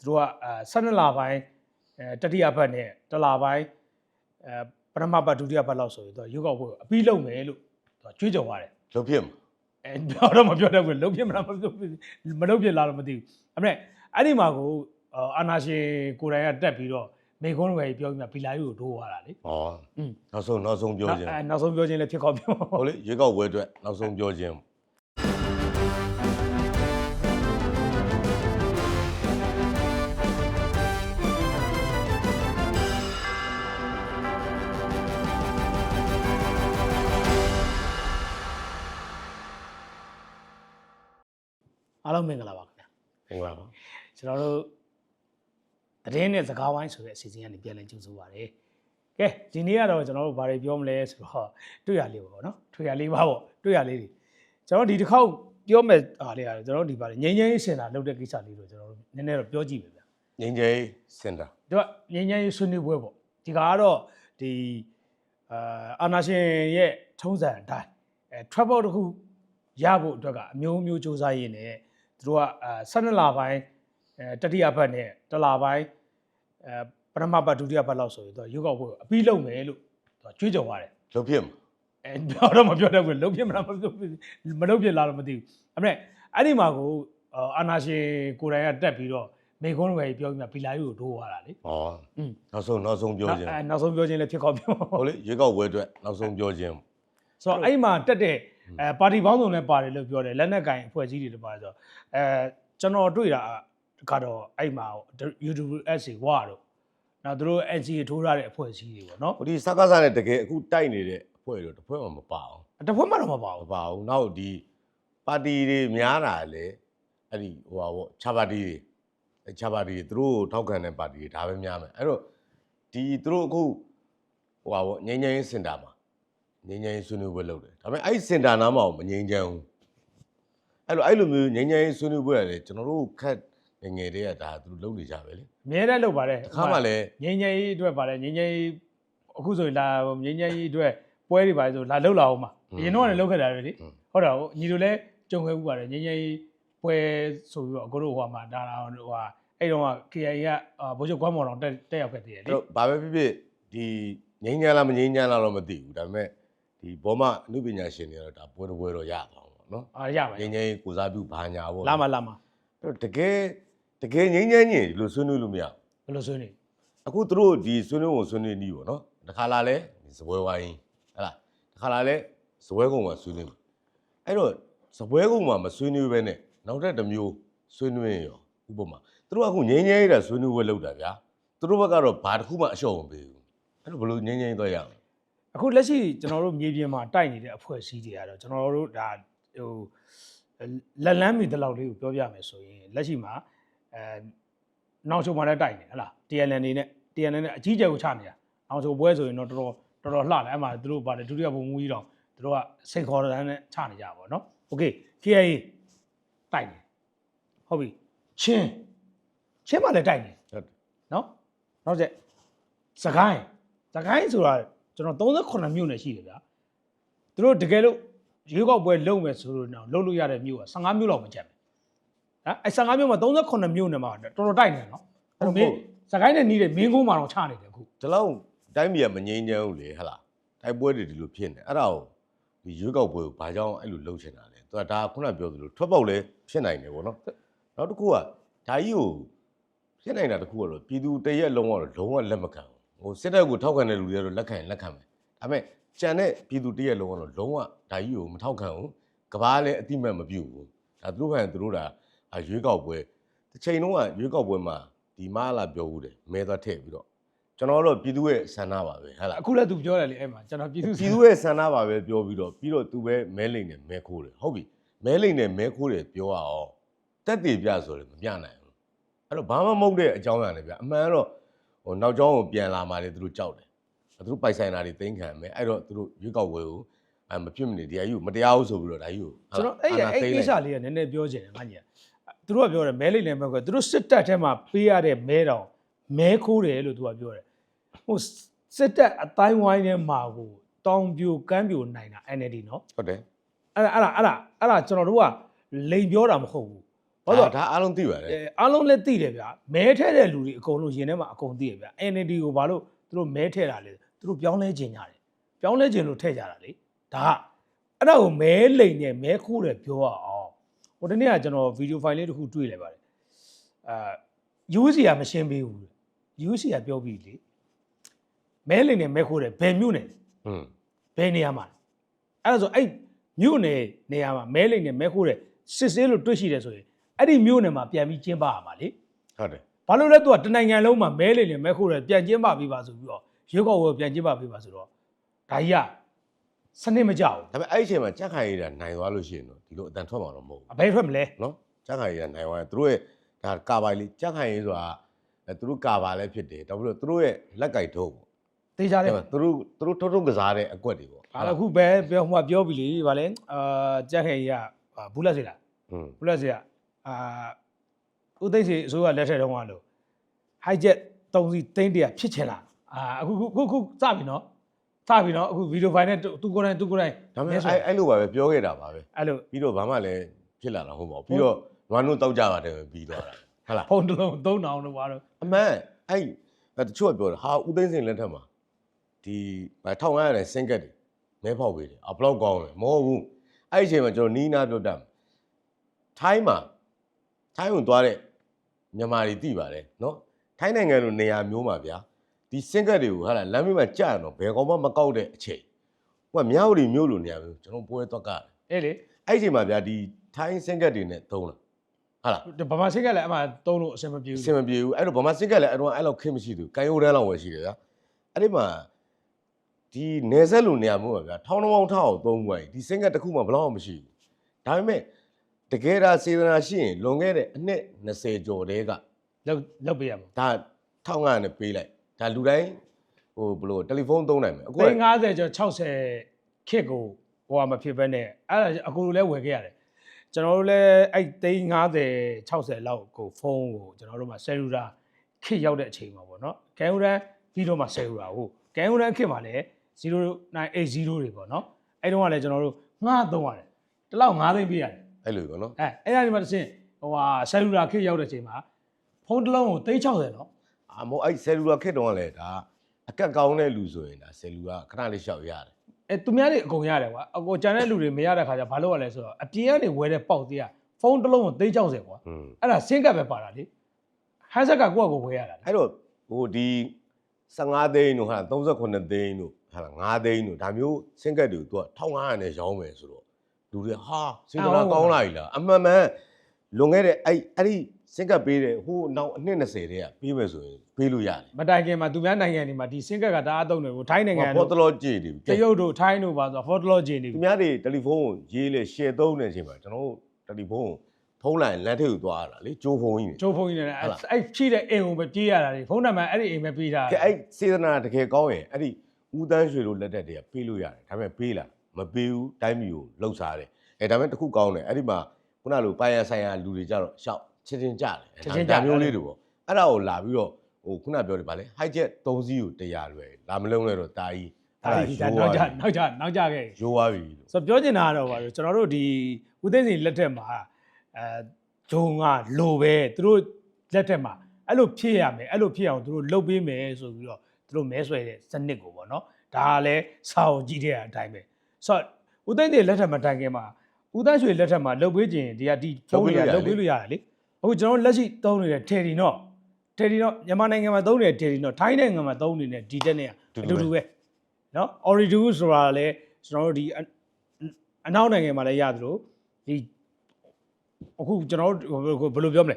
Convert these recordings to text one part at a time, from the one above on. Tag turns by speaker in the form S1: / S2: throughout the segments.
S1: သူတို့ကအဲ12လပိုင်းအဲတတိယဘက်နဲ့တလပိုင်းအဲပထမဘက်ဒုတိယဘက်လောက်ဆိုရင်သူကရွေးကောက်ပွဲကိုအပြီးလုပ်မယ်လို့သူကကြွေးကြော်ပါတယ်
S2: လုပ်ဖြစ်မှာ
S1: အဲပြောတော့မပြောတော့ဘူးလုံးပြမလားမပြောဘူးမလုံးပြလားတော့မသိဘူးအဲ့မဲ့အဲ့ဒီမှာကိုအာအာနာရှင်ကိုယ်တိုင်ကတက်ပြီးတော့မိကုန်းတွေပြောပြီးမှဘီလာယူကိုဒိုးသွားတာလေ
S2: ဩ
S1: อืม
S2: နောက်ဆုံးနောက်ဆုံးပြောခြင်း
S1: အဲနောက်ဆုံးပြောခြင်းလည်းဖြစ်ကောက်ပြော
S2: ဟုတ်လေရွေးကောက်ပွဲအတွက်နောက်ဆုံးပြောခြင်း
S1: အားလုံးမင်္ဂလာပါခင်ဗျာ
S2: မင်္ဂလာပါ
S1: ကျွန်တော်တို့သတင်းနဲ့စကားဝိုင်းဆိုတဲ့အစီအစဉ်ကနေပြန်လည်ကြိုဆိုပါရစေကဲဒီနေ့ကတော့ကျွန်တော်တို့ဘာတွေပြောမလဲဆိုတော့တွေ့ရလေးပေါ့နော်တွေ့ရလေးပါပေါ့တွေ့ရလေးတွေကျွန်တော်ဒီတစ်ခေါက်ပြောမဲ့အားလေးရတယ်ကျွန်တော်တို့ဒီဘာလဲငိမ့်ငိမ့်ရေးစင်တာလုပ်တဲ့ကိစ္စလေးတော့ကျွန်တော်တို့နည်းနည်းတော့ပြောကြည့်ပဲဗျာ
S2: ငင်းကြီးစင်တာ
S1: ဒီကငိမ့်ငိမ့်ရေးဆွေးနွေးပွဲပေါ့ဒီကတော့ဒီအာအာနာရှင်ရဲ့ထုံးစံအတိုင်းအဲ travel တစ်ခုရဖို့အတွက်ကအမျိုးမျိုးစူးစမ်းရင်းနဲ့ သူတို့ကအာ12လပိုင်းအဲတတိယဘက်နဲ့တလပိုင်းအဲပထမဘက်ဒုတိယဘက်လောက်ဆိုရင်သူကရွေးကောက်ပွဲကိုအပြီးလုပ်မယ်လို့သူကကြွေးကြော်ပါတယ်
S2: လုပ်ဖြစ်မှာ
S1: အဲပြောတော့မပြောတော့ဘူးလုံးပြမလားမပြောဘူးမလုံးပြလားတော့မသိဘူးအဲ့မဲ့အဲ့ဒီမှာကိုအာအာနာရှင်ကိုယ်တိုင်ကတက်ပြီးတော့မိကုန်းတွေပြောပြီးမှဘီလာယူကိုဒိုးသွားတာလေ
S2: ဩ
S1: อืม
S2: နောက်ဆုံးနောက်ဆုံးပြောခြင်း
S1: အဲနောက်ဆုံးပြောခြင်းလည်းဖြစ်ကောက်ပြော
S2: ဟုတ်လေရွေးကောက်ပွဲအတွက်နောက်ဆုံးပြောခြင်း
S1: ဆိုတော့အဲ့မှာတက်တဲ့ အဲပါတီပေါင်းစုံလည်းပါတယ်လို့ပြောတယ်လက်နက်ကင်အဖွဲ့အစည်းတွေလည်းပါတယ်ဆိုတော့အဲကျွန်တော်တွေ့တာကတော့အဲ့မှာ YouTube SA ဝါတော့နောက်သူတို့ NCA ထိုးထားတဲ့အဖွဲ့အစည်းတွေပေါ့နော်
S2: ဟိုဒီစကားစားနဲ့တကယ်အခုတိုက်နေတဲ့အဖွဲ့တွေတစ်ဖွဲ့မှမပါအောင်
S1: တစ်ဖွဲ့မှတော့မပါ
S2: မ
S1: ဘူး
S2: ပါဘူးနောက်ဒီပါတီတွေများတာလေအဲ့ဒီဟိုပါပေါ့ခြားပါတီတွေအဲခြားပါတီတွေသူတို့ကိုထောက်ခံတဲ့ပါတီတွေဒါပဲများမယ်အဲ့တော့ဒီသူတို့အခုဟိုပါပေါ့ငိမ့်ငိမ့်စင်တာမှာ ငိမ့်ငိမ့်ဆွေးနွေးပွဲလုပ်တယ်ဒါပေမဲ့အဲ့ဒီစင်တာနားမှာမငိမ့်ချမ်းဘူးအဲ့လိုအဲ့လိုမျိုးငိမ့်ငိမ့်ဆွေးနွေးပွဲရတယ်ကျွန်တော်တို့ခက်ငယ်ငယ်တည်းကဒါသူတို့လုပ်နေကြပဲလေ
S1: အများနဲ့လုပ်ပါတယ်
S2: တစ်ခါမှလည်း
S1: ငင်းငယ်ကြီးအတွက်ပါတယ်ငင်းငယ်ကြီးအခုဆိုရင်လာငင်းငယ်ကြီးအတွက်ပွဲတွေပါတယ်ဆိုလာလှုပ်လာအောင်ပါအရင်တော့လည်းလှုပ်ခဲ့တာပဲလေဟုတ်တာဟုတ်ညီတို့လည်းကြုံခဲ့ဥပါတယ်ငင်းငယ်ကြီးပွဲဆိုပြီးတော့အကိုတို့ဟိုမှာဒါလာဟိုဟာအဲ့တော့က KI ကဘိုးချုပ်ကွမ်းမော်တော်တက်တက်ရောက်ခဲ့သေးတယ်
S2: အဲ့
S1: လေ
S2: တော့ဘာပဲဖြစ်ဖြစ်ဒီငိမ့်ချမ်းလားမငိမ့်ချမ်းလားတော့မသိဘူးဒါပေမဲ့ ဒီဘောမအနုပညာရှင်တွေကတော့ဒါပွဲတစ်ပွဲတော့ရသွားအောင်ပေါ့နော်
S1: အားရပါ
S2: ငိမ့်ငိမ့်ကိုစားပြုဘာညာပေါ့
S1: လာမလာမ
S2: အဲ့တော့တကယ်တကယ်ငိမ့်ချမ်းညင်ဒီလိုဆွေးနွေးလို့မရဘူး
S1: ဘယ်လိုဆွေးနေ
S2: အခုသူတို့ဒီဆွေးနွေးဖို့ဆွေးနွေးနီးပေါ့နော်တခါလာလဲစပွဲဝိုင်းဟဲ့လားတခါလာလဲစပွဲကုံမှာဆွေးနွေးမယ်အဲ့တော့စပွဲကုံမှာမဆွေးနွေးဘဲနဲ့နောက်တဲ့တစ်မျိုးဆွေးနွေးရင်ရောဥပမာသူတို့ကအခုငိမ့်ငိမ့်ရတာဆွေးနွေးပွဲလုပ်တာဗျာသူတို့ဘက်ကတော့ဘာတစ်ခုမှအလျှော့မပေးဘူးအဲ့တော့ဘယ်လိုငိမ့်ငိမ့်တော့ရအောင်
S1: အခုလက်ရှိကျွန်တော်တို့မြေပြင်မှာတိုက်နေတဲ့အဖွဲ့အစည်းတွေကတော့ကျွန်တော်တို့ဒါဟိုလက်လန်းမီတလောက်လေးကိုပြောပြမယ်ဆိုရင်လက်ရှိမှာအဲနောက်ချုံမှာလည်းတိုက်နေဟလား TNN နေနဲ့ TNN နဲ့အကြီးကျယ်ကိုချနေတာနောက်ချုံပွဲဆိုရင်တော့တော်တော်တော်တော်လှတယ်အဲ့မှာသူတို့ဗာလေဒုတိယဘုံမူကြီးတော့သူတို့ကစိတ်ခေါ်တဲ့နဲ့ချနေကြပါဘောနော်โอเค KIA တိုက်နေဟုတ်ပြီချင်းချင်းမှလည်းတိုက်နေ
S2: ဟုတ်တယ်
S1: နော်နောက်ကျစကိုင်းစကိုင်းဆိုတာ ကျွန်တော်38မြို့နယ်ရှိတယ်ဗျာသူတို့တကယ်လို့ရွေးကောက်ပွဲလုပ်မယ်ဆိုလို့တော့လုပ်လို့ရတဲ့မြို့က15မြို့လောက်မကျန်ဘူးဟမ်အဲ15မြို့မှာ38မြို့နယ်မှာတော်တော်တိုက်နေတယ်နော်အဲ့တော့မင်းစကိုင်းနဲ့နီးတဲ့မင်းကုန်းမှာတော့ချနေတယ်အခု
S2: ဒီလောက်တိုင်းပြည်ကမငြိမ်းချမ်းဘူးလေဟဟလားတိုက်ပွဲတွေဒီလိုဖြစ်နေအဲ့ဒါကိုဒီရွေးကောက်ပွဲကိုဘာကြောင့်အဲ့လိုလှုပ်ချင်တာလဲသူကဒါကခုနပြောသလိုထွက်ပေါက်လဲဖြစ်နိုင်တယ်ဗောနော်နောက်တစ်ခုကဒါကြီးကိုဖြစ်နိုင်တာတစ်ခုကတော့ပြည်သူတရက်လုံးကတော့လုံးဝလက်မခံဘူး ဟိုစစ်တပ်ကိုထောက်ခံတဲ့လူတွေကတော့လက်ခံရင်လက်ခံမယ်ဒါပေမဲ့ကြံတဲ့ပြည်သူတရက်လုံးကတော့လုံးဝဒါကြီးကိုမထောက်ခံဘူးကဘာလည်းအတိမတ်မပြုတ်ဘူးဒါသူတို့ခံသူတို့ဒါအာရွေးကောက်ပွဲတစ်ချိန်လုံးကရွေးကောက်ပွဲမှာဒီမလာပြောဘူးတယ်မဲသွားထည့်ပြီးတော့ကျွန်တော်တို့ပြည်သူရဲ့ဆန္ဒပါပဲဟဲ့လား
S1: အခုလည်းသူပြောတယ်လေအဲ့မှာကျွန်တော်ပြည်သူ
S2: ပြည်သူရဲ့ဆန္ဒပါပဲပြောပြီးတော့ပြီးတော့သူပဲမဲလိမ့်နဲ့မဲခိုးတယ်ဟုတ်ပြီမဲလိမ့်နဲ့မဲခိုးတယ်ပြောရအောင်တက်တည်ပြဆိုတယ်မပြနိုင်ဘူးအဲ့တော့ဘာမှမဟုတ်တဲ့အကြောင်းအရာတွေဗျအမှန်ကတော့ ဟိုနောက်ကျောင်းကိုပြန်လာမှလေသူတို့ကြောက်တယ်သူတို့ပိုက်ဆိုင်တာတွေသိမ်းခံမယ်အဲ့တော့သူတို့ရွေးကောက်ပွဲကိုအဲမဖြစ်မနေတရားယူမတရားဘူးဆိုပြီးတော့ဒါယူ
S1: ကျွန်တော်အဲ့ရအဲ့ကိစ္စလေးကနည်းနည်းပြောချင်တယ်ငါကြီးသူတို့ကပြောတယ်မဲလိမ့်လည်းမဲခွဲသူတို့စစ်တပ်ထဲမှာပေးရတဲ့မဲတောင်မဲခိုးတယ်လို့သူကပြောတယ်ဟိုစစ်တပ်အတိုင်းဝိုင်းထဲမှာကိုတောင်ပြိုကမ်းပြိုနိုင်တာ NLD နော်
S2: ဟုတ်တယ်
S1: အဲ့ဒါအဲ့ဒါအဲ့ဒါအဲ့ဒါကျွန်တော်တို့ကလိန်ပြောတာမဟုတ်ဘူး ဟဟုတ်တော့
S2: ဒါအားလုံးသိပါတယ်
S1: အဲအားလုံးလည်းသိတယ်ဗျာမဲထဲတဲ့လူတွေအကုန်လုံးရင်ထဲမှာအကုန်သိတယ်ဗျာ NLD ကိုဘာလို့သူတို့မဲထဲတာလဲသူတို့ပြောင်းလဲခြင်းကြတယ်ပြောင်းလဲခြင်းလို့ထည့်ကြတာလေဒါကအဲ့ဒါကိုမဲလိန်နဲ့မဲခိုးတယ်ပြောရအောင်ဟိုတနေ့ကကျွန်တော်ဗီဒီယိုဖိုင်လေးတစ်ခုတွေ့လိုက်ပါတယ်အာ UC ကမရှင်းပေးဘူး UC ကပြောပြီးလေမဲလိန်နဲ့မဲခိုးတယ်ဘယ်မြို့နယ်
S2: ဟွန်း
S1: ဘယ်နေရာမှာလဲအဲ့ဒါဆိုအဲ့မြို့နယ်နေရာမှာမဲလိန်နဲ့မဲခိုးတယ်စစ်ဆေးလို့တွေ့ရှိတယ်ဆိုရင် အဲ့ဒီမြို့နယ်မှာပြန်ပြီးကျင်းပရမှာလေ
S2: ဟုတ်တယ်
S1: ဘာလို့လဲသူကတနိုင်ငံလုံးမှာမဲလိန်နဲ့မဲခိုးတယ်ပြန်ကျင်းပပေးပါဆိုပြီးတော့ရွေးကောက်ပွဲပြန်ကျင်းပပေးပါဆိုတော့ဒါကြီးကစနစ်မကြဘူး
S2: ဒါပေမဲ့အဲ့ဒီအချိန်မှာကြက်ခိုင်ရည်တာနိုင်သွားလို့ရှိရင်တော့ဒီလိုအတန်ထွက်မှာတော့မဟုတ်ဘူး
S1: အဘယ်ထွက်မလဲ
S2: နော်ကြက်ခိုင်ရည်ကနိုင်သွားရင်သူတို့ရဲ့ဒါကာပိုင်လေးကြက်ခိုင်ရည်ဆိုတာအဲသူတို့ကာပါလည်းဖြစ်တယ်တော့ပြီးတော့သူတို့ရဲ့လက်ကိုက်ထုံးပေါ့
S1: တေးကြတယ်
S2: အဲ့မှာသူတို့သူတို့ထုံးထုံးကစားတဲ့အကွက်တွေပေါ့
S1: ဘာလဲခုပဲပြောဟိုကပြောပြီလေဗာလဲအာကြက်ခဲကြီးကအာဘူးလက်စီလား
S2: อืม
S1: ဘူးလက်စီက အာဦးသိန်းစီအစိုးရလက်ထက်တုန်းကလို့ဟိုက်ဂျက်၃စီသိန်းတရာဖြစ်ချင်လားအာအခုခုခုခုစပြီနော်စပြီနော်အခုဗီဒီယိုဖိုင်နဲ့သူကိုယ်တိုင်သူကိုယ်တိုင်
S2: ဒါပေမဲ့အဲ့အဲ့လိုပါပဲပြောခဲ့တာပါပဲ
S1: အဲ့လို
S2: ပြီးတော့ဘာမှလည်းဖြစ်လာတာဟုတ်ပါဘူးပြီးတော့နွားနို့တောက်ကြပါတယ်ပဲပြီးသွားတာဟုတ်လား
S1: ဖုန်းတစ်လုံးသုံးအောင်လို့ပါတော့
S2: အမှန်အဲ့အဲ့တချို့ကပြောတယ်ဟာဦးသိန်းစင်လက်ထက်မှာဒီ1500နဲ့စင်ကက်တွေမဲဖောက်ပေးတယ်အဘလောက်ကောင်းလဲမဟုတ်ဘူးအဲ့ဒီအချိန်မှာကျွန်တော်နီးနာပြောတတ်မယ်ထိုင်းမှာ ထိုင်းဝင်သွားတဲ့မြန်မာတွေသိပါတယ်နော်ထိုင်းနိုင်ငံလိုနေရာမျိုးမှာဗျာဒီစင်ကက်တွေကိုဟာလာလမ်းမေးမှာကြာတော့ဘယ်ကောင်မှမကောက်တဲ့အချိန်ဟိုကမြောက်ရီမျိုးလိုနေရာမျိုးကျွန်တော်ပွဲသွားကတယ်
S1: အေးလေ
S2: အဲ့ဒီအချိန်မှာဗျာဒီထိုင်းစင်ကက်တွေနဲ့သုံးလာဟာလား
S1: ဗမာစိတ်ကလည်းအမှသုံးလို့အဆင်မပြေ
S2: အ
S1: ဘူး
S2: ဆင်မပြေဘူးအဲ့တော့ဗမာစစ်ကလည်းအဲ့တော့အဲ့လောက်ခင်းမရှိဘူးကန်ယိုးတန်းလောက်ပဲရှိတယ်ဗျာအဲ့ဒီမှာဒီနေဆက်လူနေရာမျိုးပါဗျာထောင်းထောင်းထောင်းအောင်သုံးပွားကြီးဒီစင်ကတစ်ခုမှဘယ်လောက်မှမရှိဘူးဒါပေမဲ့ တကယ်ဒါစေတနာရှိရင်လွန်ခဲ့တဲ့အနှစ်20ကျော်တည်းက
S1: လောက်လောက်ပေးရမှာ
S2: ဒါထောင်းငါနဲ့ပေးလိုက်ဒါလူတိုင်းဟိုဘယ်လိုတယ်လီဖုန်းသုံးနိုင်မယ်အခုက
S1: သိန်း50ကျော်60ခစ်ကိုဟိုကမဖြစ်ဘဲနဲ့အဲ့ဒါအကူလည်းဝယ်ခဲ့ရတယ်ကျွန်တော်တို့လည်းအဲ့သိန်း50 60လောက်ကိုဖုန်းကိုကျွန်တော်တို့မှာဆယ်လူလာခစ်ရောက်တဲ့အချိန်မှာပေါ့နော်ကဲဟူရန်ပြီးတော့မှဆယ်လူလာဟုတ်ကဲဟူရန်ခစ်မှာလည်း0980တွေပေါ့နော်အဲ့တုန်းကလည်းကျွန်တော်တို့ငှားသုံးရတယ်တစ်လောက်9သိန်းပေးရတယ်
S2: အဲ့လိုပေါ့နော်
S1: အဲအဲ့ဒါဒီမှာတစ်ဆင့်ဟိုဟာဆယ်လူလာခစ်ရောက်တဲ့အချိန်မှာဖုန်းတစ်လုံးကိုသိန်း60နော်
S2: အမို့အဲ့ဆယ်လူလာခက်တုန်းကလည်းဒါအကက်ကောင်းတဲ့လူဆိုရင်ဒါဆယ်လူကခဏလေးရှောက်ရတယ်
S1: အဲသူများတွေအကုန်ရတယ်ကွာအကိုကျန်တဲ့လူတွေမရတဲ့ခါကျဘာလို့ရလဲဆိုတော့အပြင်ကနေဝယ်တဲ့ပေါက်သေးကဖုန်းတစ်လုံးကိုသိန်း60ကွာ
S2: อืม
S1: အဲ့ဒါစင်းကပ်ပဲပါတာလေဟန်ဆက်ကကိုယ့်အကိုဝယ်ရတာလေ
S2: အဲ့တော့ဟိုဒီ15သိန်းတို့ဟာ38သိန်းတို့ဟာ9သိန်းတို့ဒါမျိုးစင်ကက်တွေကိုသူက1500နဲ့ရောင်းမယ်ဆိုတော့ လူတွေဟာစေတနာကောင်းလာပြီလားအမှန်မှန်လွန်ခဲ့တဲ့အဲ့အဲ့ဒီစင်ကက်ပေးတဲ့ဟိုနောက်အနှစ်20တည်းကပေးမယ်ဆိုရင်ပေးလို့ရတယ်
S1: မတိုင်ခင်မှာသူများနိုင်ငံတွေမှာဒီစင်းကပ်ကတအားသုံးတယ်ကိုထိုင်းနိုင်ငံ
S2: ဘော
S1: တို့
S2: တလောကြည့်နေပြီ
S1: တရုတ်တို့ထိုင်းတို့ပါဆိုတော့ဖော်တလောဂျင်နေ
S2: သူ
S1: ပြီ
S2: များတွေတယ်လီဖုန်းကိုရေးလေ share သုံးနေတဲ့အချိန်မှာကျွန်တော်တို့တယ်လီဖုန်းကိုဖုန်းလိုင်းလမ်းထိပ်ကိုသွားရတာလေကြိုးဖုန်းကြီး
S1: ကျိုးဖုန်းကြီးနဲ့
S2: ဟုတ်လား
S1: အဲ့ဖြည့်တဲ့အိမ်ကိုပဲပြေးရတာလေဖုန်းနံပါတ်အဲ့ဒီအိမ်ပဲပြေးတာ
S2: ကဲအဲ့စေတနာတကယ်ကောင်းရင်အဲ့ဒီဦးတန်းရွှေတို့လက်ထက်တည်းကပေးလို့ရတယ်ဒါပေမဲ့ပေးလား မပေးဘူးတိုင်းပြည်ကိုလှုပ်ရှားတယ်အဲဒါပေမဲ့တစ်ခုကောင်းတယ်အဲ့ဒီမှာခုနလိုပိုင်ရဆိုင်ရလူတွေကြတော့ရှောက်ချင်းချင်းကြတယ်ဒါမျိုးလေးတွေပေါ့အဲ့ဒါကိုလာပြီးတော့ဟိုခုနပြောတယ်ဗာလေ high jet 3စီးကိုတရားလွယ်လာမလုံးလဲတော့တာကြီး
S1: ဒါကြီးဒါနောက်ကြနောက်ကြနောက်ကြခဲ့
S2: ရိုးသွားပြီလို့
S1: ဆိုတော့ပြောချင်တာကတော့ပါလို့ကျွန်တော်တို့ဒီဦးသိန်းစိန်လက်ထက်မှာအဲဂျုံကလိုပဲသူတို့လက်ထက်မှာအဲ့လိုဖြစ်ရမယ်အဲ့လိုဖြစ်အောင်သူတို့လုပ်ပေးမယ်ဆိုပြီးတော့သူတို့မဲဆွဲတဲ့စနစ်ကိုပေါ့နော်ဒါကလည်းစာအုပ်ကြီးတဲ့အတိုင်းပဲ ဆိုတော့ဦးသိန်းစိန်လက်ထက်မှာတိုင်ခင်မှာဦးသန်းရွှေလက်ထက်မှာလုပ်ပေးခြင်းဒီကဒီဖုန်းတွေကလုပ်ပေးလို့ရတယ်လေအခုကျွန်တော်တို့လက်ရှိသုံးနေတဲ့ Terry တော့ Terry တော့မြန်မာနိုင်ငံမှာသုံးနေတဲ့ Terry တော့ထိုင်းနိုင်ငံမှာသုံးနေတဲ့ဒီတက်နဲ့အတူတူပဲနော် Oridu ဆိုတာလည်းကျွန်တော်တို့ဒီအအနောက်နိုင်ငံမှာလည်းရသလိုဒီအခုကျွန်တော်တို့ဘယ်လိုပြောမလဲ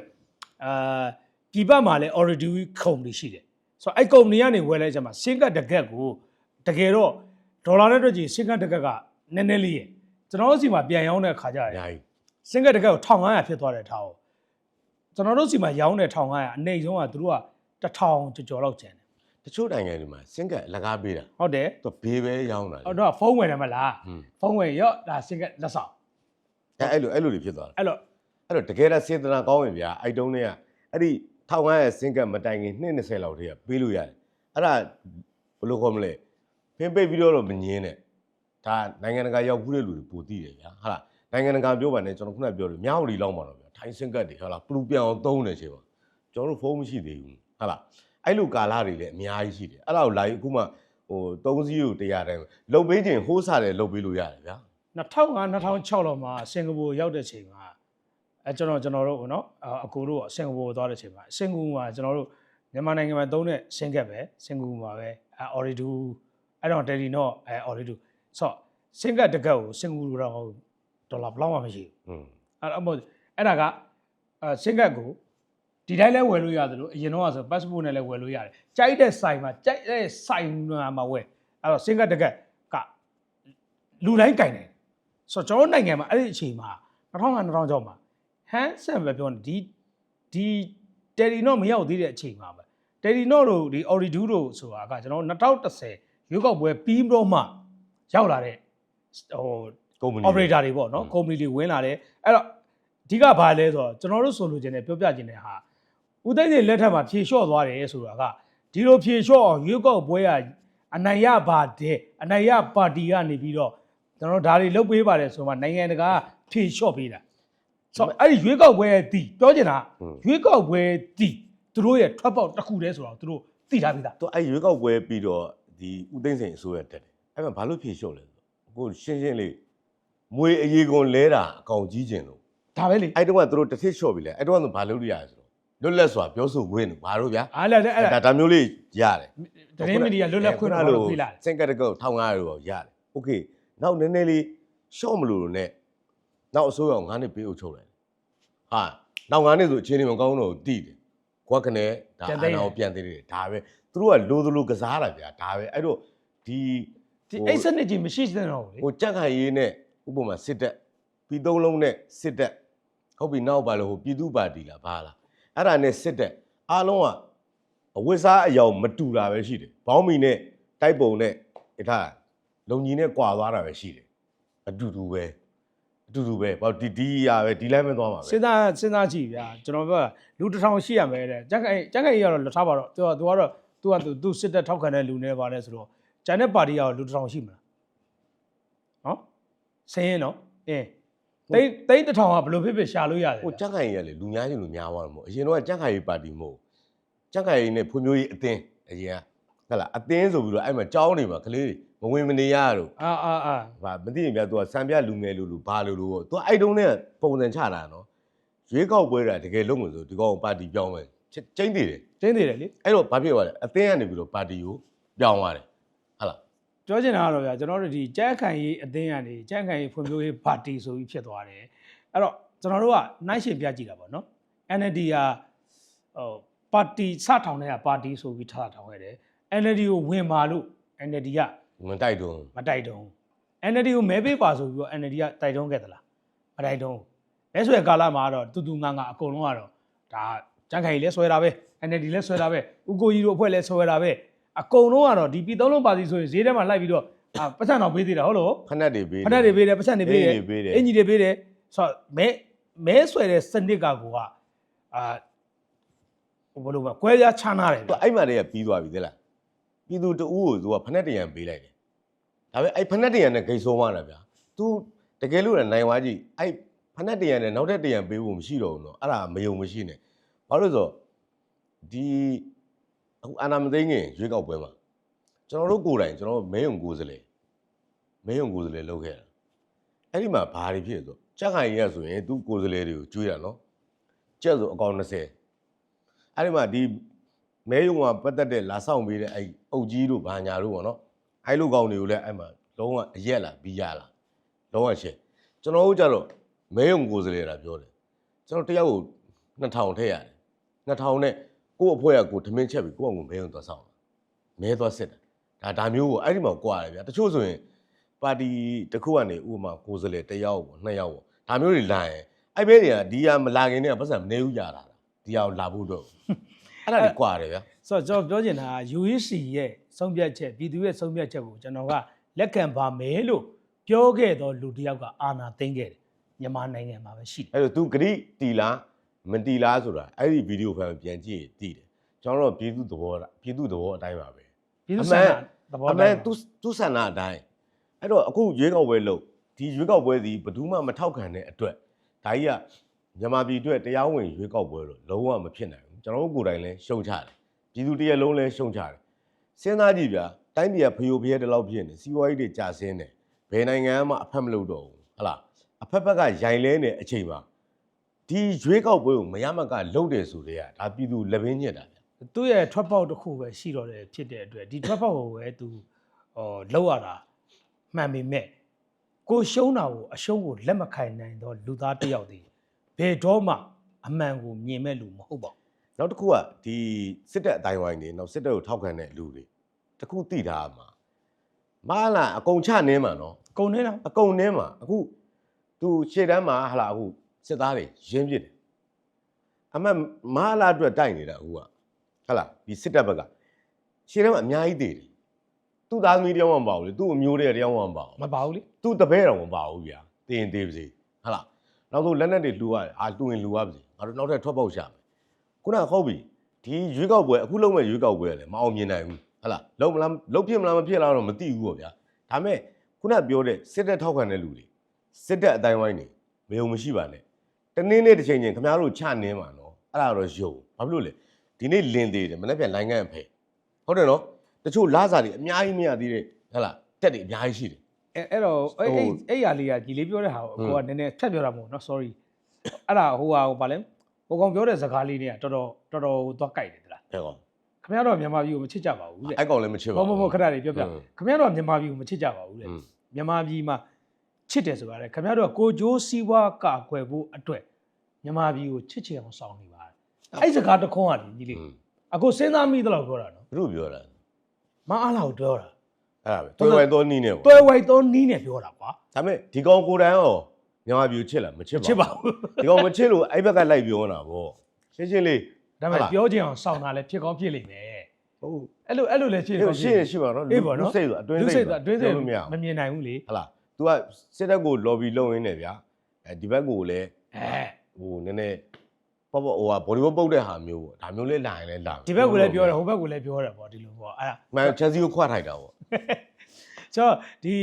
S1: အာပြည်ပမှာလည်း Oridu ခုံတွေရှိတယ်ဆိုတော့အဲ့ကုမ္ပဏီကနေဝယ်လိုက်ကြမှာစင်ကတ်တကက်ကိုတကယ်တော့ ဒေါ်လာနဲ့တွက်ကြည့်စင်ကတ်တကက်ကနည်းနည်းလေးရယ်ကျွန်တော်တို့စီမှာပြန်ရောင်းတဲ့ခါကျရ
S2: အ
S1: ယ်
S2: များကြီး
S1: စင်ကတ်တကက်ကို1500ဖြစ်သွားတဲ့ထားကိုကျွန်တော်တို့စီမှာရောင်းတဲ့1500အနေဆုံးကသူတို့က1000ကျော်ကျော်လောက်ကျန်တယ်
S2: တချို့နိုင်ငံတွေမှာစင်ကက်အလကားပေးတာ
S1: ဟုတ်တယ်
S2: သူဘေးပဲရောင်းတာလေ
S1: ဟုတ်တော့ဖုန်းဝင်တယ်မလား
S2: ဟွန်း
S1: ဖုန်းဝင်ရော့ဒါစင်ကလက်ဆောင်
S2: အဲအဲ့လိုအဲ့လိုတွေဖြစ်သွားတာ
S1: အဲ့တော့
S2: အဲ့တော့တကယ်တော့စေတနာကောင်းရင်ဗျာအဲ့တုန်းတွေကအဲ့ဒီ1500စင်ကတ်မတိုင်ခင်220လောက်တည်းကပေးလို့ရတယ်အဲ့ဒါဘယ်လိုခေါ်မလဲ မင်းပိတ်ပြီးတော့တော့မငင်းနဲ့ဒါနိုင်ငံတကာရောက်ခုတဲ့လူတွေပိုသိတယ်ဗျာဟုတ်လားနိုင်ငံတကာပြောပါနဲ့ကျွန်တော်ခုနပြောလို့မြောက်လီလောက်မှာတော့ဗျာထိုင်းစင်ကတ်တွေဟုတ်လားပလူပြောင်အောင်သုံးနေချေပါကျွန်တော်တို့ဖုန်းမရှိသေးဘူးဟုတ်လားအဲ့လိုကာလတွေလည်းအများကြီးရှိတယ်အဲ့ဒါကိုလာယူအခုမှဟိုသုံးစီးကိုတရားတယ်လုံပေးခြင်းဟိုးစားတယ်လုံပေးလို့ရတယ်ဗျာ
S1: 2005 2006လောက်မှာစင်ကာပူရောက်တဲ့ချိန်မှာအဲကျွန်တော်ကျွန်တော်တို့ဟိုနော်အကိုတို့စင်ကာပူသွားတဲ့ချိန်မှာစင်ကာပူမှာကျွန်တော်တို့မြန်မာနိုင်ငံမှာသုံးတဲ့စင်ကတ်ပဲစင်ကာပူမှာပဲအော်ရီဒူ အဲ့တော့ Teddy တော့အဲ Oridu ဆိုတော့စင်ကက်တကက်ကိုစင်ကာပူတော့ဒေါ်လာဘယ်လောက်မှမရှိဘူး
S2: อืม
S1: အဲ့တော့မို့အဲ့ဒါကအဲစင်ကတ်ကိုဒီတိုင်းလဲဝယ်လို့ရတယ်လို့အရင်တော့ဆို passport နဲ့လဲဝယ်လို့ရတယ်ကြိုက်တဲ့ဆိုင်မှာကြိုက်တဲ့ဆိုင်မှာဝယ်အဲ့တော့စင်ကတ်တကက်ကလူတိုင်းကင်တယ်ဆိုတော့ကျွန်တော်နိုင်ငံမှာအဲ့ဒီအချိန်မှာ2005 2006မှာဟန်ဆန်ပဲပြောနေဒီဒီတယ်ရီနော့မရောက်သေးတဲ့အချိန်မှာပဲတယ်ရီနော့တို့ဒီ Oridu တို့ဆိုတာကကျွန်တော်2010 ရွေးကောက်ပွဲပြီးတော့မှရောက်လာတဲ့ဟို
S2: company
S1: operator တွေပေါ့နော် company တွေဝင်လာတယ်အဲ့တော့အဓိကဘာလဲဆိုတော့ကျွန်တော်တို့ဆိုလိုချင်တယ်ပြောပြချင်တယ်ဟာဦးသိန်းစိန်လက်ထက်မှာဖြေလျှော့သွားတယ်ဆိုတာကဒီလိုဖြေလျှော့အောင်ရွေးကောက်ပွဲကအနိုင်ရပါတဲ့အနိုင်ရပါတီကနေပြီးတော့ကျွန်တော်တို့ဒါတွေလုပ်ပေးပါတယ်ဆိုမှနိုင်ငံတကာဖြေလျှော့ပေးတာဆိုတော့အဲ့ဒီရွေးကောက်ပွဲတည်ပြောချင်တာရွေးကောက်ပွဲတည်သူတို့ရဲ့ထွက်ပေါက်တစ်ခုတည်းဆိုတော့သူတို့သိထားပြီးသား
S2: သူအဲ့ရွေးကောက်ပွဲပြီးတော့ ဒီဦးသိန်းစိန်အစိုးရတက်တယ်အဲ့မှာဘာလို့ဖြေလျှော့လဲဆိုတော့ကိုရှင်းရှင်းလေးမွေအရေးကွန်လဲတာအကောင်ကြီးကျင်လို့
S1: ဒါပဲလေ
S2: အဲ့တော့ကသူတို့တစ်ထစ်လျှော့ပြီလေအဲ့တော့ကဘာလုပ်လို့ရလဲဆိုတော့လွတ်လပ်စွာပြောဆိုခွင့်ဘာလို့ဗျာ
S1: အားလည်းအဲ့
S2: ဒါ
S1: ဒါ
S2: ဒါမျိုးလေးရတယ်
S1: တရင်မီဒီယာလွတ်လပ်ခွင့်တော့လို့ပြေးလာတယ်
S2: စင်ကတ်တကုတ်1500ရောရတယ်โอเคနောက်နည်းနည်းလေးရှော့မလို့လို့နဲ့နောက်အစိုးရအောင်9နှစ်ပေးအုပ်ချုပ်လိုက်ဟာနောက်9နှစ်ဆိုအချင်းနေမကောင်းတော့တည်တယ်ကွက်ခနဲ့ဒါအာနာကိုပြန်သေးတယ်ဒါပဲ သူတို့ကလိုသလိုကစားတာဗျာဒါပဲအဲ့တော့ဒီ
S1: ဒီအဲ့စနစ်ကြီးမရှိသင့်တော့ဘူးလေ
S2: ဟိုကြက်ခိုင်ရေးနဲ့ဥပမာစစ်တပ်ပြီးသုံးလုံးနဲ့စစ်တပ်ဟုတ်ပြီနောက်ပါလို့ဟိုပြည်သူ့ပါတီလားဘာလားအဲ့ဒါနဲ့စစ်တပ်အားလုံးကအဝတ်စားအယောင်မတူတာပဲရှိတယ်ဘောင်းမီနဲ့တိုက်ပုံနဲ့အထားလုံကြီးနဲ့ကွာသွားတာပဲရှိတယ်အတူတူပဲအတူတူပဲဘာလို့ဒီဒီရပဲဒီလိုက်မသွားမှာပဲ
S1: စဉ်းစားစဉ်းစားကြည့်ဗျာကျွန်တော်ပြောတာလူတစ်ထောင်ရှိရမယ်တဲ့ကြက်ခိုင်ကြက်ခိုင်ကြီးကတော့လက်ထားပါတော့သူကသူကတော့ သူကသူသူစစ်တပ်ထောက်ခံတဲ့လူနေပါလဲဆိုတော့ဂျန်တဲ့ပါတီကတော့လူတစ်ထောင်ရှိမလားနော်ဆင်းရင်နော်အင်းတိတ်တိတ်တစ်ထောင်ကဘယ်လိုဖြစ်ဖြစ်ရှာလို့ရတယ်
S2: ဟိုကြက်ခိုင်ရေးကလေလူများချင်းလူများသွားတယ်မို့အရင်တော့ကြက်ခိုင်ရေးပါတီမို့ကြက်ခိုင်ရေးနဲ့ဖွံ့ဖြိုးရေးအသင်းအရင်ကဟဲ့လားအသင်းဆိုပြီးတော့အဲ့မှာကြောင်းနေမှာကလေးတွေမဝင်မနေရတော့
S1: အာအာအာ
S2: ဗာမသိရင်ဗျာ तू ကစံပြလူငယ်လူလူဘာလူလူပေါ့ तू အဲ့တုံးနဲ့ပုံစံချတာနော်ရွေးကောက်ပွဲတာတကယ်လုံးလို့ဆိုဒီကောင်ပါတီပြောင်းမယ်ချ က်ကျင်းသေးတယ်
S1: တင်းသေးတယ်လေ
S2: အဲ့တော့ဘာဖြစ်သွားလဲအသင်းကနေပြီးတော့ပါတီကိုပြောင်းသွားတယ်ဟုတ်လား
S1: ပြောချင်တာကတော့ဗျာကျွန်တော်တို့ဒီကြက်ခိုင်ကြီးအသင်းကနေကြက်ခိုင်ကြီးဖွံ့ဖြိုးရေးပါတီဆိုပြီးဖြစ်သွားတယ်အဲ့တော့ကျွန်တော်တို့ကနိုင်ရှင်ပြကြည့်တာပေါ့နော် NLD ကဟိုပါတီစထောင်တဲ့ကပါတီဆိုပြီးထားထောင်ခဲ့တယ် NLD ကိုဝင်ပါလို့ NLD က
S2: မတိုက်တော့
S1: မတိုက်တုံး NLD ကိုမဲပေးပါဆိုပြီးတော့ NLD ကတိုက်တုံးခဲ့သလားမတိုက်တုံးလဲဆွဲကာလမှာတော့တူတူငါငါအကုန်လုံးကတော့ဒါ ကြံခိုင်လည်းဆွဲတာပဲ NLD လည်းဆွဲတာပဲဥကိုကြီးတို့အဖွဲ့လည်းဆွဲတာပဲအကုန်လုံးကတော့ဒီပြည်သုံးလုံးပါတီဆိုရင်ဈေးထဲမှာလိုက်ပြီးတော့အာပတ်စံတော့ပေးသေးတာဟုတ်လို့
S2: ဖက်နှက်တွေပေး
S1: ဖက်နှက်တွေပေးတယ်ပတ်စံတွေပေးတယ်
S2: အင်ကြီးတွေပေးတယ်
S1: အင်ကြီးတွေပေးတယ်ဆိုတော့မဲမဲဆွဲတဲ့စနစ်ကကိုကအာဟိုဘယ်လိုပဲကွဲပြားခြားနာတယ်
S2: သူအဲ့မှာတည်းကပြီးသွားပြီသလားပြည်သူတူကို तू ကဖက်နှက်တရံပေးလိုက်တယ်ဒါပေမဲ့အဲ့ဖက်နှက်တရံနဲ့ဂိတ်ဆုံးသွားတာဗျာ तू တကယ်လို့လည်းနိုင်သွားကြည့်အဲ့ဖက်နှက်တရံနဲ့နောက်ထပ်တရံပေးဖို့မရှိတော့ဘူးနော်အဲ့ဒါမယုံမရှိနဲ့ ဘာလို့လဲဆိုတော့ဒီအခုအာနာမသိငင်ရွေးကောက်ပွဲမှာကျွန်တော်တို့ကိုယ်တိုင်ကျွန်တော်တို့မဲယုံကိုယ်စားလှယ်မဲယုံကိုယ်စားလှယ်လုပ်ခဲ့တာအဲ့ဒီမှာဘာတွေဖြစ်လဲဆိုတော့ကြက်ခိုင်ကြီးကဆိုရင်သူကိုယ်စားလှယ်တွေကိုကျွေးတာနော်ကြက်ဆိုအကောင်20အဲ့ဒီမှာဒီမဲယုံကပတ်သက်တဲ့လာဆောင်ပေးတဲ့အဲ့အုတ်ကြီးတို့ဘာညာတို့ပေါ့နော်အဲ့လိုကောင်တွေကိုလည်းအဲ့မှာလုံးဝအရက်လားဘီးရလားလုံးဝရှင်းကျွန်တော်တို့ကြတော့မဲယုံကိုယ်စလေတာပြောတယ်ကျွန်တော်တယောက်ကို2000ထည့်ရတယ် 2000နဲ့ကို့အဖွဲကကိုထမင်းချက်ပြီးကိုယ့်အကူမဲယုံသွားဆောင်မဲသွားစစ်တာဒါဒါမျိုးကိုအဲ့ဒီမှာကြွားတယ်ဗျာတချို့ဆိုရင်ပါတီတစ်ခုကနေဥပမာကိုယ်စလေတစ်ယောက်ပေါ့နှစ်ယောက်ပေါ့ဒါမျိုးတွေလာရင်အဲ့ဘဲတွေကဒီဟာမလာခင်တည်းကပတ်စံမနေဘူးရတာဒီဟာကိုလာဖို့တော့အဲ့ဒါတွေကြွားတယ်ဗျာ
S1: ဆိုတော့ကျွန်တော်ပြောချင်တာက UEC ရဲ့ဆုံးဖြတ်ချက်ပြည်သူရဲ့ဆုံးဖြတ်ချက်ကိုကျွန်တော်ကလက်ခံပါမယ်လို့ပြောခဲ့တော့လူတစ်ယောက်ကအာဏာသိမ်းခဲ့တယ်မြန်မာနိုင်ငံမှာပဲရှိတယ်
S2: အဲ့တော့ तू ဂရိတီလား မတီလားဆိုတာအဲ့ဒီဗီဒီယိုဖိုင်ကိုပြန်ကြည့်ရင်သိတယ်ကျွန်တော်တို့ပြည်သူသဘောတာပြည်သူသဘောအတိုင်းပါပဲ
S1: ပြည်သူ
S2: အ
S1: စ
S2: မှံန်
S1: သဘော
S2: အမှန် तू तू ဆန္ဒအတိုင်းအဲ့တော့အခုရွေးကောက်ပွဲလုပ်ဒီရွေးကောက်ပွဲဒီဘယ်သူမှမထောက်ခံတဲ့အတွက်ဒါကြီးကမြန်မာပြည်အတွက်တရားဝင်ရွေးကောက်ပွဲတော့လုံးဝမဖြစ်နိုင်ဘူးကျွန်တော်တို့ကိုယ်တိုင်လည်းရှုံချတယ်ပြည်သူတရက်လုံးလည်းရှုံချတယ်စဉ်းစားကြည့်ဗျာတိုင်းပြည်ကဖယိုဖျဲတလောက်ဖြစ်နေစီးပွားရေးတွေကျဆင်းတယ်ဘယ်နိုင်ငံမှအဖက်မလုပ်တော့ဘူးဟတ်လားအဖက်ဖက်ကရိုင်လဲနေအချိန်မှာ ဒီရွေးကောက်ပွဲကိုမရမကလုပ်တယ်ဆိုတဲ့ကဒါပြည်သူလက်ဘင်းညက်တာဗျာ
S1: သူ့ရဲ့ထွက်ပေါက်တစ်ခုပဲရှိတော့တယ်ဖြစ်တဲ့အတွက်ဒီထွက်ပေါက်ကိုပဲသူဟောလောက်ရတာမှန်ပေမဲ့ကိုရှုံးတာကိုအရှုံးကိုလက်မခံနိုင်တော့လူသားတစ်ယောက်တည်းဘယ်တော့မှအမှန်ကိုမြင်မဲ့လူမဟုတ်ပါဘူး
S2: နောက်တစ်ခုကဒီစစ်တပ်အတိုင်းဝိုင်းနေနောက်စစ်တပ်ကိုထောက်ခံတဲ့လူတွေတစ်ခုသိထားမှာမလာအကုန်ချနင်းမှာနော်
S1: အကုန်နေတာ
S2: အကုန်နင်းမှာအခုသူရှေ့တန်းမှာဟလာအခု စစ်သားတွေရင်းပစ်တယ်အမတ်မလာအတွက်တိုက်နေတာအခုကဟလာဒီစစ်တပ်ဘက်ကရှေ့တန်းမှာအများကြီးတည်တယ်သူ့သားသမီးတယောက်မှမပါဘူးလေသူ့အမျိုးတွေတယောက်မှမပါဘူး
S1: မပါဘူးလေ
S2: သူ့တပည့်တော်မပါဘူးဗျာတည်ရင်တည်ပါစေဟလာနောက်ဆုံးလက်နက်တွေလူရတယ်အာလူရင်လူရပါစေငါတို့နောက်ထပ်ထွက်ပေါက်ရှာမယ်ခုနကဟုတ်ပြီဒီရွေးကောက်ပွဲအခုလုံးမဲ့ရွေးကောက်ပွဲကလည်းမအောင်မြင်နိုင်ဘူးဟလာလုံးမလားလုံးဖြစ်မလားမဖြစ်လားတော့မသိဘူးပေါ့ဗျာဒါမဲ့ခုနပြောတဲ့စစ်တပ်ထောက်ခံတဲ့လူတွေစစ်တပ်အတိုင်းဝိုင်းနေမယုံမရှိပါနဲ့ တနေ့နေ့တစ်ချိန်ချင်းခင်ဗျားတို့ချနင်းပါနော်အဲ့ဒါတော့ယုံဘာဖြစ်လို့လဲဒီနေ့လင်းသေးတယ်မနေ့ပြန်လိုင်းကန်ဖဲဟုတ်တယ်နော်တချို့လာစာတွေအများကြီးမရသေးတဲ့ဟလာတက်တွေအများကြီးရှိတယ်
S1: အဲအဲ့တော့အဲ့
S2: ဟို
S1: အဲ့အဲ့ရလေးကကြီးလေးပြောတဲ့ဟာကို
S2: ဟွန်း
S1: ကိုကနည်းနည်းဖြတ်ပြောတာမဟုတ်နော် sorry အဲ့ဒါဟိုဟာဟိုဗာလဲဟိုကောင်ပြောတဲ့စကားလေးတွေကတော်တော်တော်တော်ဟိုသွားကြိုက်တယ်တလား
S2: အဲ့ကောင်
S1: ခင်ဗျားတို့ကမြန်မာပြည်ကိုမချစ်ကြပါဘူးတဲ့
S2: အဲ့ကောင်လည်းမချစ်ပါ
S1: မဟုတ်မဟုတ်ခဏလေးပြောပြ
S2: ဟွန်း
S1: ခင်ဗျားတို့ကမြန်မာပြည်ကိုမချစ်ကြပါဘူးတဲ့
S2: อืม
S1: မြန်မာပြည်မှာ ချစ်တယ်ဆိုတာလေခင်ဗျားတို့ကကိုကြိုးစီးပွားကာကွယ်ဖို့အတွက်မြန်မာပြည်ကိုချစ်ချင်အောင်ဆောင်နေပါတယ်အဲ့ဒီစကားတစ်ခွန်းကညီလေး
S2: อืม
S1: အခုစဉ်းစားမိသလောက်ပြောတာနော်
S2: ဘုရုပြောတာ
S1: မအားလောက်ပြောတာ
S2: အဲ့ဒါပဲတွဲဝဲတော့နီးနေပေါ့
S1: တွဲဝိုက်သောနီးနဲ့ပြောတာကွာ
S2: ဒါပေမဲ့ဒီကောင်ကိုယ်တိုင်ရောမြန်မာပြည်ကိုချစ်လားမချစ်ပါ
S1: ချစ်ပါဘူး
S2: ဒီကောင်မချစ်လို့အဲ့ဘက်ကလိုက်ပြောတာပေါ့ရှင်းရှင်းလေး
S1: ဒါပေမဲ့ပြောချင်အောင်ဆောင်တာလည်းဖြစ်ကောင်းဖြစ်လိမ့်မယ်
S2: ဟုတ်
S1: အဲ့လိုအဲ့လိုလည်းဖြစ်
S2: ဒီ
S1: ကောင်း
S2: ရှင်းရင်ရှိပါတော့
S1: အေးပေါ့နော်
S2: လူစိတ်ဆိုအတွင်း
S1: လူ
S2: စိ
S1: စိ
S2: တ်
S1: တ်အတွင်းစိတ်
S2: လို့မရ
S1: မမြင်နိုင်ဘူးလေ
S2: ဟတ်လား तू ကစစ်တပ်ကို lobby လုပ်ရင်းနဲ့ဗျာအဲဒီဘက်ကိုလည်း
S1: အဲ
S2: ဟိုနည်းနည်းပေါ့ပေါ့ဟိုဟာ body ပုတ်တဲ့ဟာမျိုးပေါ့ဒါမျိုးလေးလာရင်လည်းလာ
S1: ဒီဘက်ကလည်းပြောတယ်ဟိုဘက်ကလည်းပြောတယ်ပေါ့ဒီလိုပေါ့အဲ့ဒါ
S2: မှန်ချက်စီကိုခွတ်ထိုက်တာပေါ့
S1: ကျွန်တော်ဒီ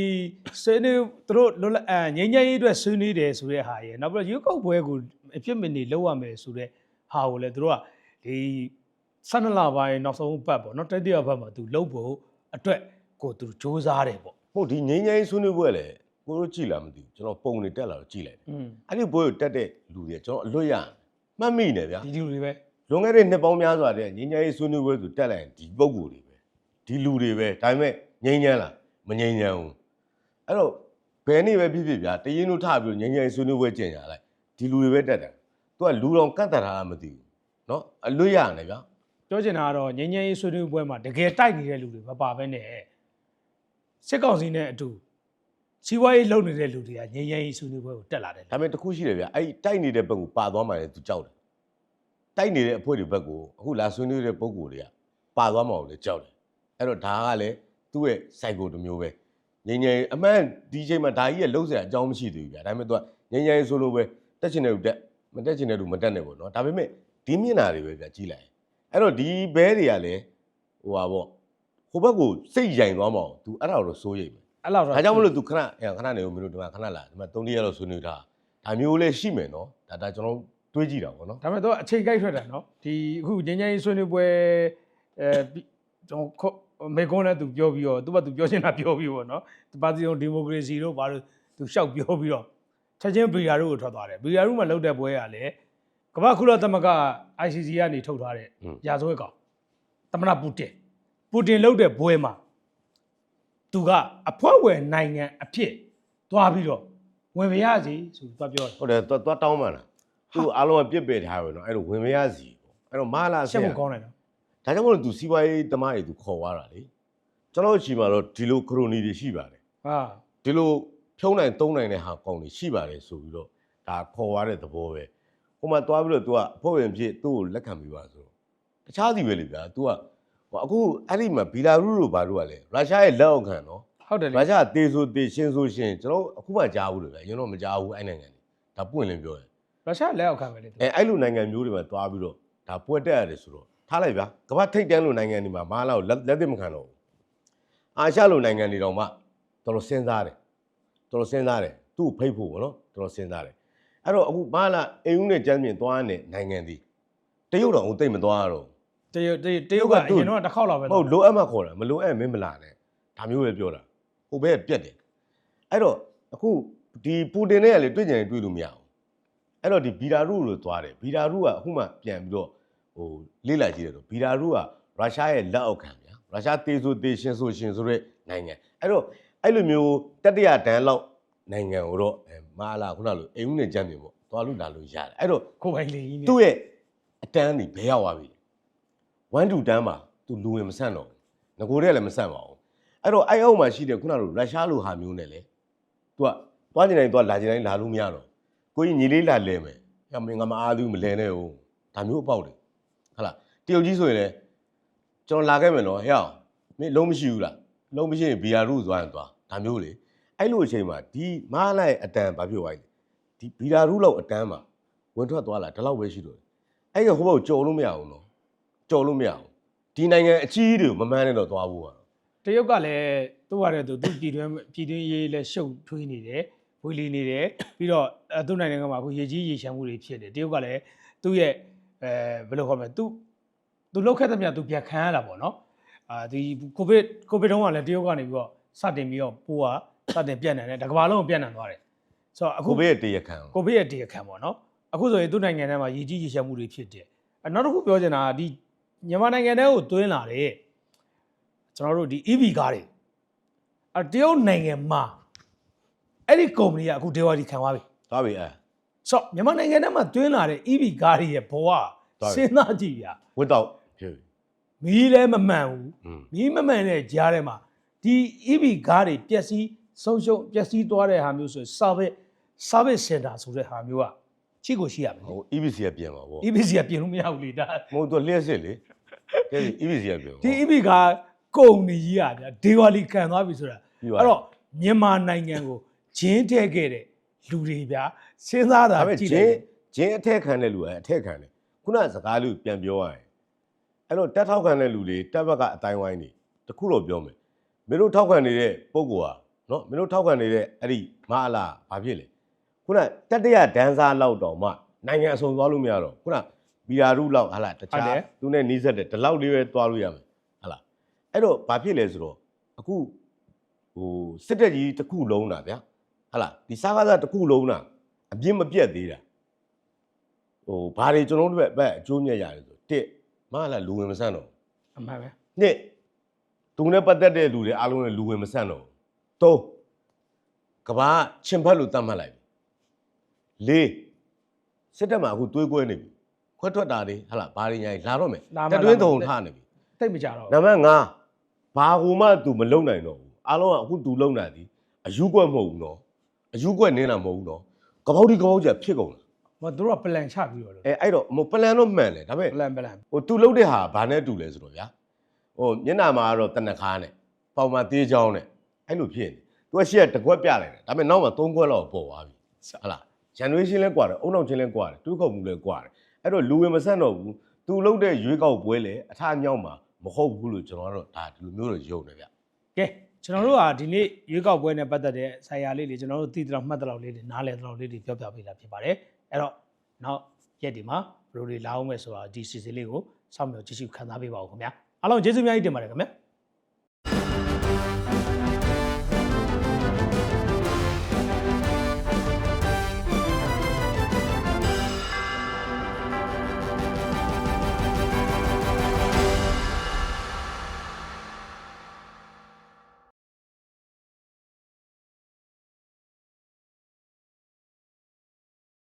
S1: ဆွေးနွေးသူတို့လွတ်လပ်အဲငိမ့်ငိမ့်ရေးအတွက်ဆွေးနွေးတယ်ဆိုတဲ့ဟာရယ်နောက်ပြီးတော့ရုပ်ောက်ပွဲကိုအဖြစ်မနေလောက်ရမယ်ဆိုတဲ့ဟာကိုလည်းသူတို့ကဒီ12လပိုင်းနောက်ဆုံးပတ်ပေါ့နော်တတိယပတ်မှာသူလုံဖို့အတွက်ကိုသူစ조사တယ်ပေါ့
S2: ဟုတ်ဒီငိမ့်ငိမ့်ဆွေးနွေးပွဲလေ ကိုတို့ကြည်လာမသိဘူးကျွန်တော်ပုံနေတက်လာတော့ကြည်လိုက်တယ်
S1: อืม
S2: အဲ့ဒီပွဲကိုတက်တဲ့လူတွေကျွန်တော်အလွတ်ရမှတ်မိနေဗျာ
S1: ဒီဒီလိုတွေပဲ
S2: လွန်ခဲ့တဲ့နှစ်ပေါင်းများစွာတည်းငိမ့်ငိမ့်ဆွေးနွေးပွဲဆိုတက်လိုက်ရင်ဒီပုံကိုယ်တွေပဲဒီလူတွေပဲဒါပေမဲ့ငိမ့်ငမ်းလားမငိမ့်ငမ်းဘူးအဲ့တော့ဘယ်နေ့ပဲဖြစ်ဖြစ်ဗျာတရင်တို့ထပြီးငိမ့်ငိမ့်ဆွေးနွေးပွဲကျင်ညာလိုက်ဒီလူတွေပဲတက်တယ်သူကလူတော်ကန့်တတ်တာလားမသိဘူးเนาะအလွတ်ရနေဗျာ
S1: ပြောချင်တာကတော့ငိမ့်ငိမ့်ရေးဆွေးနွေးပွဲမှာတကယ်တိုက်နေတဲ့လူတွေမပါဘဲနဲ့စစ်ကောင်စီနဲ့အတူ စီးပွားရေးလုပ်နေတဲ့လူတွေကငိမ့်ငိမ့်ရေးဆွေးနွေးပွဲကိုတက်လာတယ်
S2: ဒါပေမဲ့တစ်ခုရှိတယ်ဗျာအဲ့ဒီတိုက်နေတဲ့ဘက်ကိုပါသွားမှလည်းသူကြောက်တယ်တိုက်နေတဲ့အဖွဲ့တွေဘက်ကိုအခုလာဆွေးနွေးတဲ့ပုံကိုယ်တွေကပါသွားမှလည်းကြောက်တယ်အဲ့တော့ဒါကလည်းသူ့ရဲ့ cycle တစ်မျိုးပဲငိမ့်ငိမ့်အမှန်ဒီချိန်မှာဒါကြီးရဲ့လုံးစရာအကြောင်းမရှိသေးဘူးဗျာဒါပေမဲ့သူကငိမ့်ငိမ့်ဆိုလို့ပဲတက်ချင်တဲ့လူတက်မတက်ချင်တဲ့လူမတက်နဲ့ပေါ့နော်ဒါပေမဲ့ဒီမျက်နှာတွေပဲဗျာကြီးလိုက်အဲ့တော့ဒီဘဲတွေကလည်းဟိုပါပေါ့ဟိုဘက်ကိုစိတ်ရိုင်သွားမအောင် तू အဲ့ဒါတော့စိုးရိမ်မယ်
S1: အဲ့လောက်တော့
S2: ဒါကြောင့်မလို့ तू ခဏအဲခဏနေဦးမလို့ဒီမှာခဏလာဒီမှာ3ရက်လောက်ဆွေးနွေးတာဒါမျိုးလေးရှိမယ်နော်ဒါဒါကျွန်တော်တွေးကြည့်တာပေါ့နော်
S1: ဒါပေမဲ့တော့အချိန်ကိုက်ထွက်တာနော်ဒီအခုငញ្ញရေးဆွေးနွေးပွဲအဲပြီးကျွန်တော်ခုမေကွန်းနဲ့သူပြောပြီးတော့သူကသူပြောချင်တာပြောပြီးပေါ့နော်ဒီပါတီလုံးဒီမိုကရေစီတို့ဘာလို့သူရှောက်ပြောပြီးတော့ချက်ချင်းဘီယာတို့ကိုထွက်သွားတယ်ဘီယာတို့မှာလောက်တဲ့ပွဲကလည်းကမ္ဘာကုလသမဂ္ဂ ICC ကနေထုတ်ထားတဲ့ရာဇဝတ်ကောင်သမ္မတပူတင်ပူတင်လောက်တဲ့ပွဲမှာ သူကအဖွဲ့ဝင်နိုင်ငံအဖြစ်သွားပြီးတော့ဝင်မရစီဆိုပြီးသွားပြောတယ်
S2: ဟုတ်တယ်သွားသွားတောင်းမှလားသူအားလုံးကပြစ်ပယ်ထားတယ်နော်အဲ့လိုဝင်မရစီပေါ့အဲ့တော့မလာဆရှ
S1: က်
S2: ရာ
S1: ဖို့ကောင်းတယ်နော်
S2: ဒါကြောင့်မလို့သူစီးပွားရေးသမားတွေသူခေါ်သွားတာလေကျွန်တော်ရှိမှတော့ဒီလိုခရိုနီတွေရှိပါတယ်
S1: ဟာ
S2: ဒီလိုဖြုံးနိုင်သုံးနိုင်တဲ့ဟာကောင်းနေရှိပါတယ်ဆိုပြီးတော့ဒါခေါ်သွားတဲ့သဘောပဲဟိုမှာသွားပြီးတော့ तू ကအဖွဲ့ဝင်ဖြစ်သူ့ကိုလက်ခံပြီးပါဆိုတော့တခြားစီပဲလေဗျာ तू က ဟိုအခုအဲ့ဒီမှာဘီလာရုတို့ဘာတို့ကလဲရုရှားရဲ့လက်အောက်ခံနော်
S1: ဟုတ်တယ်လေ
S2: ရုရှားတေဆိုတေရှင်းဆိုရှင်းကျွန်တော်အခုမှကြားဘူးလို့ဗျာကျွန်တော်မကြားဘူးအဲ့နိုင်ငံတွေဒါပွင့်လင်းပြောတယ်
S1: ရုရှားလက်အောက်ခံပဲလေသူ
S2: အဲအဲ့လိုနိုင်ငံမျိုးတွေမှာသွားပြီးတော့ဒါပွဲတက်ရတယ်ဆိုတော့ထားလိုက်ဗျာကမ္ဘာထိပ်တန်းလိုနိုင်ငံတွေမှာမအားလောက်လက်လက်သစ်မခံတော့ဘူးအာရှလိုနိုင်ငံတွေတော့မှတော်တော်စဉ်းစားတယ်တော်တော်စဉ်းစားတယ်သူ့ကိုဖိတ်ဖို့ပေါ့နော်တော်တော်စဉ်းစားတယ်အဲ့တော့အခုဘာလာအိမ်ဦးနဲ့ကျမ်းပြင်သွားနေနိုင်ငံသည်တရုတ်တော့ဟိုတိတ်မသွားရတော့
S1: တရုတ်တရုတ်တရုတ်ကအရင်တော့တစ်ခေါက်လောက်ပဲ
S2: ဟုတ်လိုအပ်မှခေါ်တာမလိုအပ်မင်းမလာနဲ့ဒါမျိုးပဲပြောတာဟိုဘက်ကပြက်တယ်အဲ့တော့အခုဒီပူတင်နဲ့ကလေတွေ့ကြရင်တွေ့လို့မရဘူးအဲ့တော့ဒီဘီလာရုလို့သွားတယ်ဘီလာရုကအခုမှပြန်ပြီးတော့ဟိုလေ့လာကြည့်တယ်တော့ဘီလာရုကရုရှားရဲ့လက်အောက်ခံဗျာရုရှားတေးဆိုတေးရှင်ဆိုရှင်ဆိုတဲ့နိုင်ငံအဲ့တော့အဲ့လိုမျိုးတတိယတန်းလောက်နိုင်ငံကိုတော့အဲမာလာခုနလိုအိမ်ဦးနဲ့ကြမ်းပြင်ပေါ့သွားလို့လာလို့ရတယ်အဲ့တော့
S1: ကိုယ်ပိုင်လေကြီးနဲ့
S2: သူ့ရဲ့အတန်းนี่ဘယ်ရောက်သွားပြီ 1 to တန်းမှာသူလူဝင်မဆန့်တော့ဘူးငကိုတဲ့လည်းမဆန့်ပါဘူးအဲ့တော့အဲ့အောက်မှာရှိတဲ့ခုနလိုရုရှားလိုဟာမျိုးနဲ့လေသူကသွားနေတိုင်းသွားလာနေတိုင်းလာလို့မရတော့ကိုကြီးညီလေးလာလဲမယ်ညမင်းငါမအားသေးဘူးမလဲနဲ့ဦးဒါမျိုးအပေါက်တယ်ဟုတ်လားတရုတ်ကြီးဆိုရင်လည်းကျွန်တော်လာခဲ့မယ်နော်ဟဲ့အောင်မင်းလုံးမရှိဘူးလားလုံးမရှိရင်ဘီယာရုသွားရင်သွားဒါမျိုးလေအဲ့လိုအချိန်မှာဒီမဟာလိုက်အတန်းဘာဖြစ်သွားလဲဒီဘီယာရုလောက်အတန်းမှာဝင်ထွက်သွားလာဒီလောက်ပဲရှိတော့တယ်အဲ့ကဟိုဘက်ကိုကြော်လို့မရဘူးနော် ကြော်လို့မရဘူးဒီနိုင်ငံအကြီးတွေကိုမမှန်းနဲ့တော့သွားဖို့อ่ะ
S1: တရုတ်ကလည်းသူ့ဟာတဲ့သူသူပြည်တွင်းပြည်တွင်းရေးလည်းရှုပ်ထွေးနေတယ်ဝေလီနေတယ်ပြီးတော့အဲသူ့နိုင်ငံကမှာအခုရေကြီးရေရှမ်းမှုတွေဖြစ်တယ်တရုတ်ကလည်းသူ့ရဲ့အဲဘယ်လိုခေါ်မလဲသူသူလောက်ခဲ့တဲ့မြတ်သူပြန်ခံရတာပေါ့နော်အာဒီကိုဗစ်ကိုဗစ်တုန်းကလည်းတရုတ်ကနေပြီးတော့စတင်ပြီးတော့ပိုးကစတင်ပြန့်နှံ့တယ်တကမ္ဘာလုံးကိုပြန့်နှံ့သွားတယ်ဆိုတော့အခု
S2: ကိုဘေးရဲ့တရားခံ
S1: ကိုဗစ်ရဲ့တရားခံပေါ့နော်အခုဆိုရင်သူ့နိုင်ငံထဲမှာရည်ကြီးရည်ရှမ်းမှုတွေဖြစ်တယ်အဲနောက်တစ်ခုပြောချင်တာကဒီ မြန်မာနိုင်ငံထဲကိုတွင်းလာတဲ့ကျွန်တော်တို့ဒီ EV ကားတွေအဲတရုတ်နိုင်ငံမှာအဲ့ဒီကုမ္ပဏီကအခုဒေဝါဒီခံသွားပြီ
S2: သွားပြီအဲ
S1: ဆိုတော့မြန်မာနိုင်ငံထဲမှာတွင်းလာတဲ့ EV ကားတွေရဲ့ဘဝ
S2: သွားပြီ
S1: စဉ်းစားကြည့်ဗျာ
S2: ဝတ်တော့ဖြစ်ပြီ
S1: မီးလည်းမမှန်ဘူး
S2: อืม
S1: မီးမမှန်တဲ့ကြားထဲမှာဒီ EV ကားတွေပျက်စီးဆုံးရှုံးပျက်စီးသွားတဲ့ဟာမျိုးဆိုရင် service service center ဆိုတဲ့ဟာမျိုးက ချိကိုရှိရမယ်လေ
S2: ဟို EBC ကပြင်ပါဗော
S1: EBC ကပြင်လို့မရဘူးလေဒါ
S2: မဟုတ်တော့လျှက်စစ်လေကဲ EBC ကပြင်
S1: ဒီ EB ကကုန်နေကြီးอ่ะဗျာဒေဝါလီခံသွားပြီဆိုတာ
S2: ပြီးပါ
S1: အဲ့တော့မြန်မာနိုင်ငံကိုဂျင်းထည့်ခဲ့တဲ့လူတွေဗျာစဉ်းစားတာ
S2: ဒါပေမဲ့
S1: ကြည့်
S2: ဂျ
S1: လို
S2: င်း
S1: က်
S2: ဂျင်းအထက်ခံတဲ့လူကအထက်ခံတယ်ခုနစကားလေးကိုပြန်ပြောရရင်အဲ့တော့တက်ထောက်ခံတဲ့လူတွေတက်ဘက်ကအတိုင်းဝိုင်းနေတခုတော့ပြောမယ်မင်းတို့ထောက်ခံနေတဲ့ပုံကောဟာနော်မင်းတို့ထောက်ခံနေတဲ့အဲ့ဒီမအလားဘာဖြစ်လဲ ခုနတတရဒန်းစားလောက်တော့မှနိုင်ငံအစုံသွားလို့မရတော့ခုနဘီယာရုလောက်ဟာလားတခြားသူနဲ့နီးစပ်တဲ့ဒီလောက်လေးပဲသွားလို့ရမယ်ဟာလားအဲ့တော့ဘာဖြစ်လဲဆိုတော့အခုဟိုစစ်တက်ကြီးတစ်ခုလုံးတာဗျာဟာလားဒီစားကားစားတစ်ခုလုံးတာအပြစ်မပြတ်သေးတာဟိုဘာတွေကျွန်တော်တို့ဘက်ဘက်အကျိုးမြတ်ရတယ်ဆိုတစ်မဟာလားလူဝင်မဆန့်တော့
S1: အမှန်ပဲ
S2: ဘူးနှစ်သူနဲ့ပတ်သက်တဲ့လူတွေအားလုံးလည်းလူဝင်မဆန့်တော့ဘူးသုံးကဘာချင်ဖက်လို့တတ်မှတ်လိုက်ပြီ လေးစစ်တပ်မှာအခုတွေးကွဲနေပြီခွက်ထွက်တာတွေဟာလားဘာတွေညာကြီးလာတော့မယ်တက်တွင်းတုံထားနေပြီ
S1: တိတ်မကြတော့
S2: နံပါတ်5ဘာဟိုမှ तू မလုံနိုင်တော့ဘူးအားလုံးကအခု तू လုံတာဒီအယူကွက်မဟုတ်ဘူးနော်အယူကွက်နင်းတာမဟုတ်ဘူးနော်ကပောက်ဒီကပောက်ကြီးဖြစ်ကုန်တာ
S1: မတို့ကပလန်ချပြီးတော့လို့
S2: အဲအဲ့တော့မပလန်တော့မှန်တယ်ဒါပေမဲ့
S1: ပလန်ပလန်
S2: ဟိုသူလှုပ်တဲ့ဟာဘာနဲ့တူလဲဆိုတော့ဗျာဟိုမျက်နှာမှာကတော့တနခါနဲ့ပေါင်မှာသေးချောင်းနဲ့အဲ့လိုဖြစ်နေသူကရှေ့ကတကွက်ပြလိုက်တယ်ဒါပေမဲ့နောက်မှာသုံးကွက်လောက်ပေါ်သွားပြီဟုတ်လား generation လဲကွာတယ်အုံနောက်ချင်းလဲကွာတယ်တူးခုတ်မှုလဲကွာတယ်အဲ့တော့လူဝင်မဆန့်တော့ဘူးသူလှုပ်တဲ့ရွေးကောက်ပွဲလေအထအမြောက်မှာမဟုတ်ဘူးလို့ကျွန်တော်ကတော့ဒါဒီလိုမျိုးတော့ယုံတယ်ဗျ
S1: ကဲကျွန်တော်တို့ကဒီနေ့ရွေးကောက်ပွဲနဲ့ပတ်သက်တဲ့ဆရာလေးတွေကျွန်တော်တို့သိတဲ့လောက်မှတ်တဲ့လောက်လေးတွေနားလည်တဲ့လောက်လေးတွေပြောပြပေးတာဖြစ်ပါတယ်အဲ့တော့နောက်ရက်ဒီမှာဘယ်လိုတွေလာအောင်မယ်ဆိုတာဒီစီစဉ်လေးကိုစောင့်မျှော်ကြည့်ရှုခံစားပေးပါဦးခင်ဗျာအားလုံးကျေးဇူးအများကြီးတင်ပါတယ်ခင်ဗျာ